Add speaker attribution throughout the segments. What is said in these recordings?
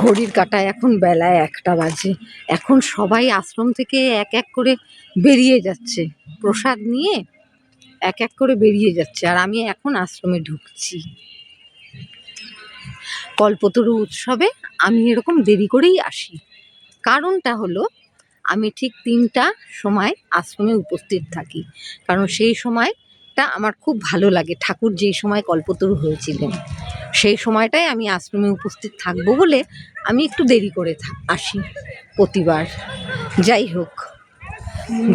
Speaker 1: ঘড়ির কাঁটায় এখন বেলায় একটা বাজে। এখন সবাই আশ্রম থেকে এক এক করে বেরিয়ে যাচ্ছে। প্রসাদ নিয়ে এক এক করে বেরিয়ে যাচ্ছে আর আমি এখন আশ্রমে ঢুকছি। কল্পতরু উৎসবে আমি এরকম দেরি করেই আসি। কারণটা হলো, আমি ঠিক তিনটা সময় আশ্রমে উপস্থিত থাকি। কারণ সেই সময়টা আমার খুব ভালো লাগে। ঠাকুর যেই সময় কল্পতরু হয়েছিলেন, সেই সময়টাই আমি আশ্রমে উপস্থিত থাকব বলে আমি একটু দেরি করে আসি প্রতিবার। যাই হোক,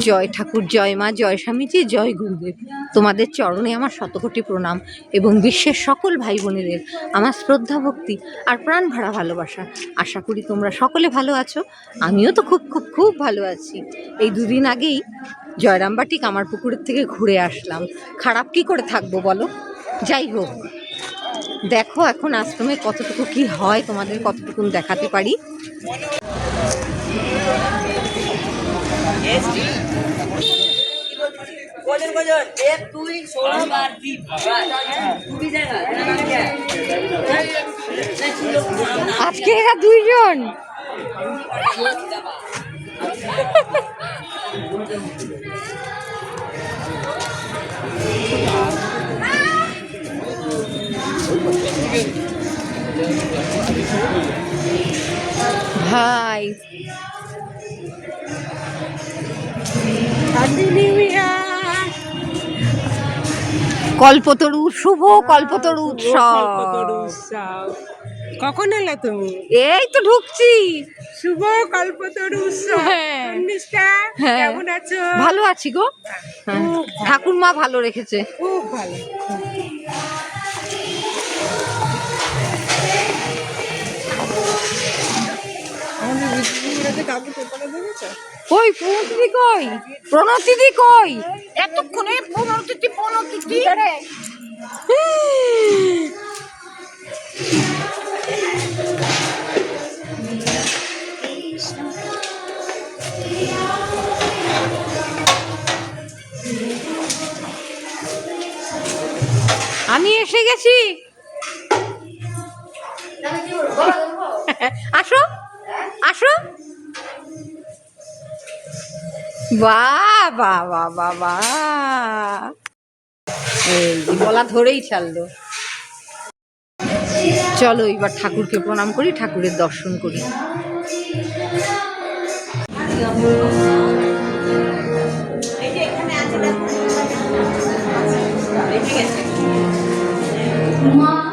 Speaker 1: জয় ঠাকুর, জয় মা, জয় স্বামীজি, জয় গুরুদেব। তোমাদের চরণে আমার শতকোটি প্রণাম এবং বিশ্বের সকল ভাই বোনেদের আমার শ্রদ্ধা, ভক্তি আর প্রাণ ভরা ভালোবাসা। আশা করি তোমরা সকলে ভালো আছো। আমিও তো খুব খুব খুব ভালো আছি। এই দুদিন আগেই জয়রামবাটি কামার পুকুরের থেকে ঘুরে আসলাম। খারাপ কি করে থাকব বলো? যাই হোক, দেখো এখন আশ্রমে কতটুকু কি হয়, তোমাদের কতটুকু দেখাতে পারি। আজকে এরা দুইজন? ভাই কল্পতরু শুভ কল্পতরু উৎসব।
Speaker 2: কল্পতরু উৎসব। কখন এলে তুমি?
Speaker 1: এই তো ঢুকছি।
Speaker 2: শুভ কল্পতরু
Speaker 1: হ্যাঁ। হ্যাঁ।
Speaker 2: কেমন আছো?
Speaker 1: ভালো আছি গো। হ্যাঁ, ঠাকুর মা ভালো রেখেছে।
Speaker 2: খুব ভালো।
Speaker 1: কই প্রণতিদি কই? প্রণতিদি কই? এতক্ষণে প্রণতিদি? প্রণতিদি আমি এসে গেছি। আসো আসো। বাহ বাহ বাহ এই গলা ধরেই ছাড়লো। চলো এবার ঠাকুরকে প্রণাম করি, ঠাকুরের দর্শন করি।
Speaker 3: সে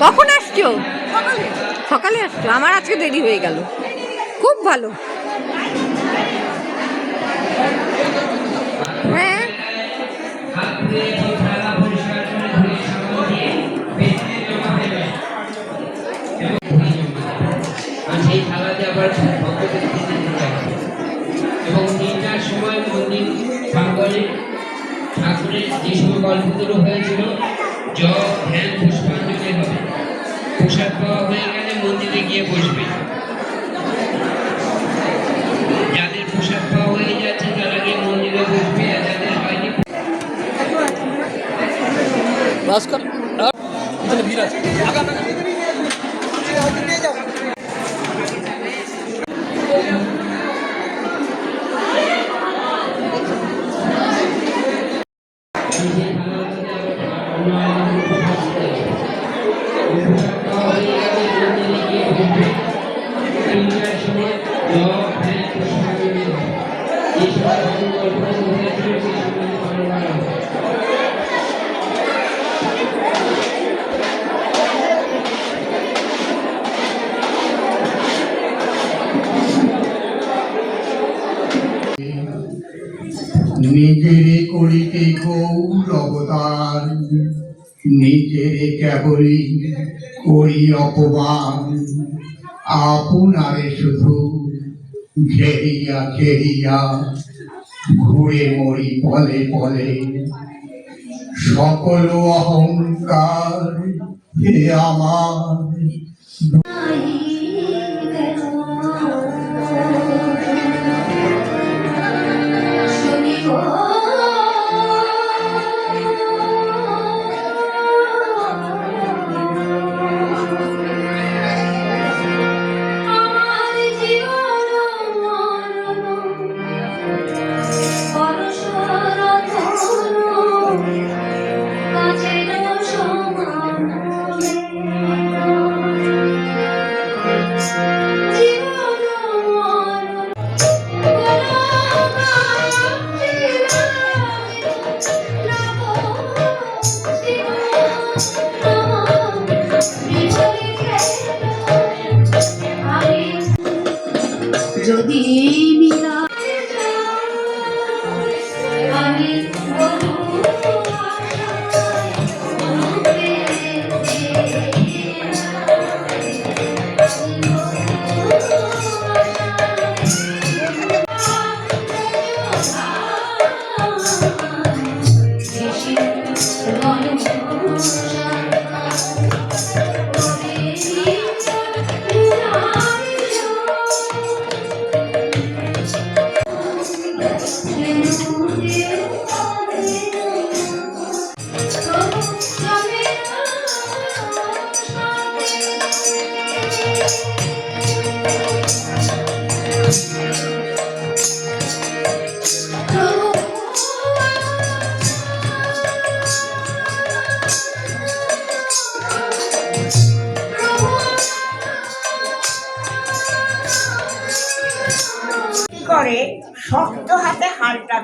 Speaker 1: কখন আসছো? সকালে। আসছো? আমার আজকে দেরি হয়ে গেল। খুব ভালো।
Speaker 4: হ্যাঁ। সময় মন্দির ঠাকুরের যে সময় গল্পগুলো হয়েছিল, জপ, ধ্যান, পুষ্পাঞ্জলি হবে। প্রসাদ পাওয়া হয়ে গেলে মন্দিরে গিয়ে বসবে। যাদের প্রসাদ পাওয়া হয়ে যাচ্ছে, তারা গিয়ে মন্দিরে বসবে, আর যাদের হয়নি,
Speaker 5: ভাস্কর ভিড়
Speaker 3: নিজেরে করিতে গৌর অবতার নিজেরে কেবলই করি অপমান আপনারে শুধু ঘেরিয়া ঘেরিয়া ঘুরে মরি পলে পলে। সকল অহংকার হে আমার।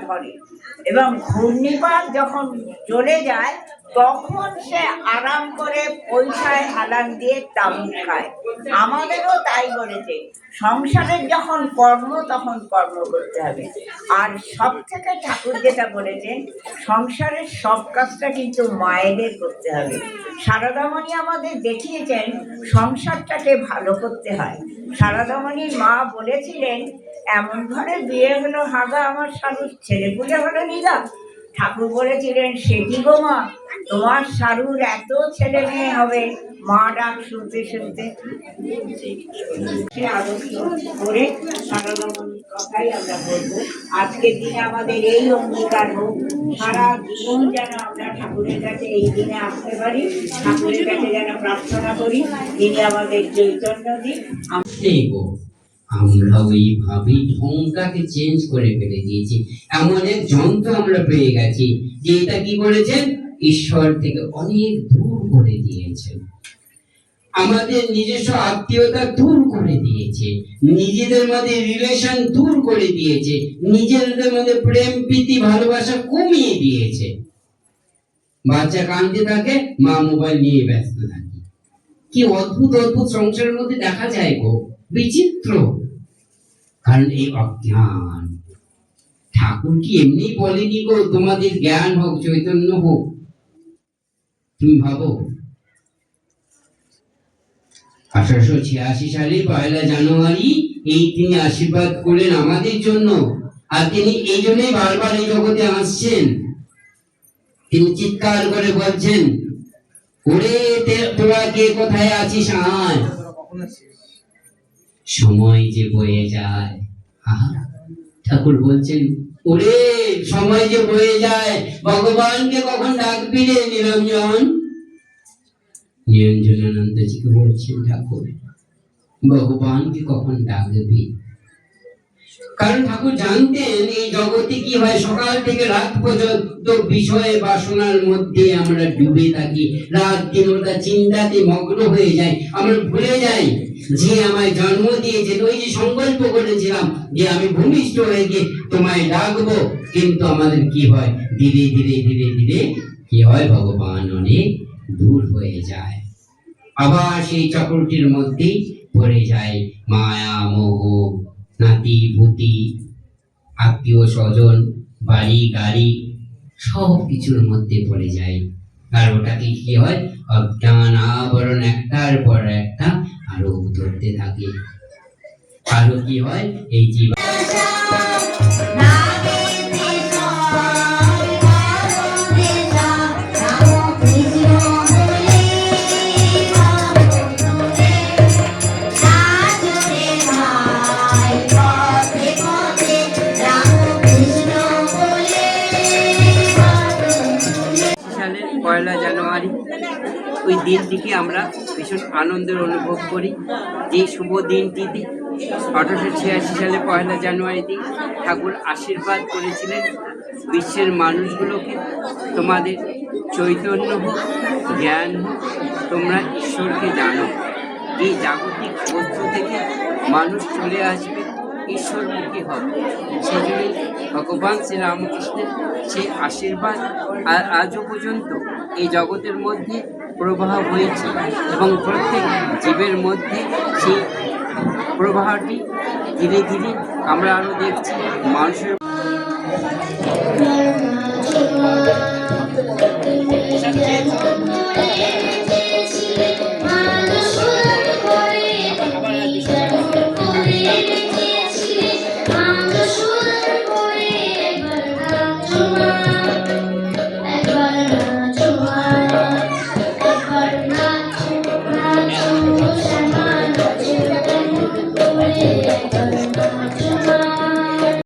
Speaker 6: ধরে এবং ঘূর্ণিপাত যখন চলে যায়, তখন সে আরাম করে পয়সায় হালান দিয়ে তামুক খায়। আমাদেরও তাই বলেছে সংসারের যখন কর্ম, তখন কর্ম করতে হবে। আর সব থেকে ঠাকুর যেটা বলেছেন, সংসারের সব কাজটা কিন্তু মায়েদের করতে হবে। সারদামণি আমাদের দেখিয়েছেন, সংসারটাকে ভালো করতে হয়। সারদামণির মা বলেছিলেন এমন ঘরে বিয়ে হলো, হাগা আমার শালুর ছেলে পুলে হলো নিগা ঠাকুর বলেছিলেন, সেটি গো মা, তোমার শালুর এত ছেলে মেয়ে হবে। মা ডাক শুনতে শুনতে করে কথাই আমরা বলব। আজকের দিনে আমাদের এই অঙ্গীকার হোক, সারা জীবন যেন আমরা ঠাকুরের কাছে এই দিনে আসতে পারি, ঠাকুরের কাছে যেন প্রার্থনা করি। তিনি আমাদের চৈতন্য দিন।
Speaker 4: আমরা ওইভাবেই ঢংটাকে চেঞ্জ করে ফেলে দিয়েছি। এমন এক যন্ত্র আমরা পেয়ে গেছি যে এটা কি করেছেন? ঈশ্বর থেকে অনেক দূর করে দিয়েছেন। আমাদের নিজস্ব আত্মীয়তা দূর করে দিয়েছে। নিজেদের মধ্যে রিলেশন দূর করে দিয়েছে। নিজেদের মধ্যে প্রেম, প্রীতি, ভালোবাসা কমিয়ে দিয়েছে। বাচ্চা কাঁদতে থাকে, মা মোবাইল নিয়ে ব্যস্ত থাকে। কি অদ্ভুত অদ্ভুত সংসারের মধ্যে দেখা যায় গো। বিচিত্র কারণ এই অজ্ঞান। ঠাকুর কি এমনি বলেনি গো, তোমাদের জ্ঞান হোক, চৈতন্য হোক? তুমি ভাবো। আঠারোশো ছিয়াশি সালে পয়লা জানুয়ারি এই তিনি আশীর্বাদ করলেন আমাদের জন্য। আর তিনি এই জন্যই বারবার এই জগতে আসছেন। তিনি চিৎকার করে বলছেন, ওরে তোরা কে কোথায় আছিস আয় সময় যে বয়ে যায়। ঠাকুর বলছেন, ওরে, সময় যে বয়ে যায়, ভগবানকে কখন ডাকবি রে নিরঞ্জন নিরঞ্জনানন্দজিকে বলছেন, ঠাকুর, ভগবানকে কখন ডাকবি? কারণ ঠাকুর জানতেন এই জগতে কি হয়, সকাল থেকে রাত পর্যন্ত বিষয় বাসনার মধ্যে আমরা ডুবে থাকি। রাত দিন ওটা চিন্তাতে মগ্ন হয়ে যায়, আমরা ভুলে যাই। যে আমায় জন্ম দিয়েছে ওই যে সংকল্প করেছিলাম যে আমি ভূমিষ্ঠ হয়ে গিয়ে তোমায় ডাকবো, কিন্তু আমাদের কি হয়? ধীরে ধীরে ধীরে ধীরে কি হয়? ভগবান অনেক দূর হয়ে যায়। আবার সেই চক্রটির মধ্যেই পড়ে যায় মায়া, মোহ, নাতি ভূতি আত্মীয় স্বজন, বাড়ি, গাড়ি সব কিছুর মধ্যে পড়ে যায়। আর ওটাকে কি হয়? অজ্ঞান আবরণ একটার পর একটা আরও ধরতে থাকে। আরও কি হয়? এই জীব
Speaker 7: পয়লা জানুয়ারি। ওই দিনটিকে আমরা ভীষণ আনন্দের অনুভব করি। যে শুভ দিনটিতে আঠারোশো ছিয়াশি সালে পয়লা জানুয়ারিতে ঠাকুর আশীর্বাদ করেছিলেন বিশ্বের মানুষগুলোকে। তোমাদের চৈতন্য হোক, জ্ঞান হোক, তোমরা ঈশ্বরকে জানো। এই জাগতিক বস্তু থেকে মানুষ চলে আসবে। ঈশ্বরমুখী হবে সেই জন্যই ভগবান শ্রীরামকৃষ্ণের সেই আশীর্বাদ আর আজও পর্যন্ত এই জগতের মধ্যে প্রবাহ হয়েছে এবং প্রত্যেক জীবের মধ্যে সেই প্রবাহটি ধীরে ধীরে আমরা আরও দেখছি মানুষের
Speaker 3: Thank you.